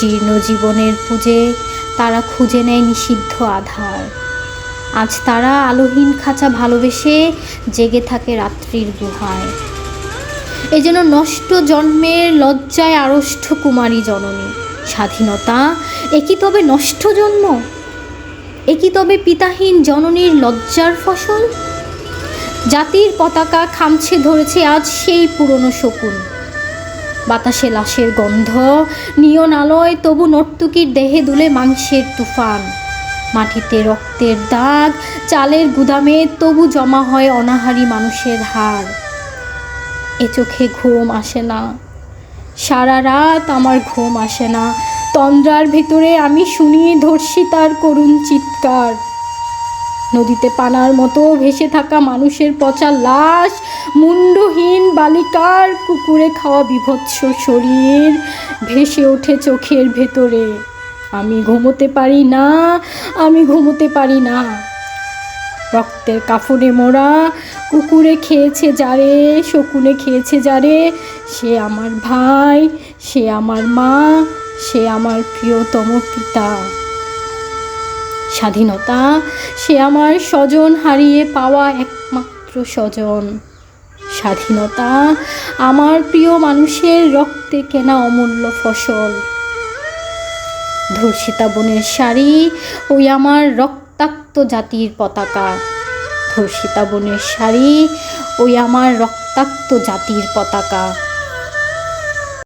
জীর্ণ জীবনের পুজে তারা খুঁজে নেয় নিষিদ্ধ আধার। আজ তারা আলোহীন খাঁচা ভালোবেসে জেগে থাকে রাত্রির গুহায়। এ যেন নষ্ট জন্মের লজ্জায় আড়ষ্ঠ কুমারী জননী। স্বাধীনতা একই তবে নষ্ট জন্ম? একই তবে পিতাহীন জননীর লজ্জার ফসল? জাতির পতাকা খামছে ধরেছে আজ সেই পুরনো শকুন। বাতাসে লাশের গন্ধ। নিয়ন আলোয় তবু নর্তুকির দেহে দুলে মাংসের তুফান। মাটিতে রক্তের দাগ, চালের গুদামে তবু জমা হয় অনাহারী মানুষের হাড় এ চোখে ঘুম আসে না। সারা রাত আমার ঘুম আসে না। তন্দ্রার ভিতরে আমি শুনি ধর্ষিতার করুণ চিৎকার। নদীতে পানার মতো ভেসে থাকা মানুষের পচা লাশ, মুন্ডহীন বালিকার কুকুরে খাওয়া বিভৎস শরীর ভেসে ওঠে চোখের ভেতরে। আমি ঘুমোতে পারি না, আমি ঘুমোতে পারি না। রক্তের কাফনে মোড়া কুকুরে খেয়েছে যারে, শকুনে খেয়েছে যারে, সে আমার ভাই, সে আমার মা, সে আমার প্রিয়তম পিতা। স্বাধীনতা, সে আমার স্বজন হারিয়ে পাওয়া একমাত্র স্বজন। স্বাধীনতা, আমার প্রিয় মানুষের রক্তে কেনা অমূল্য ফসল। ধর্ষিতা বোনের শাড়ি ওই আমার রক্তাক্ত জাতির পতাকা। ধর্ষিতা বোনের শাড়ি ওই আমার রক্তাক্ত জাতির পতাকা।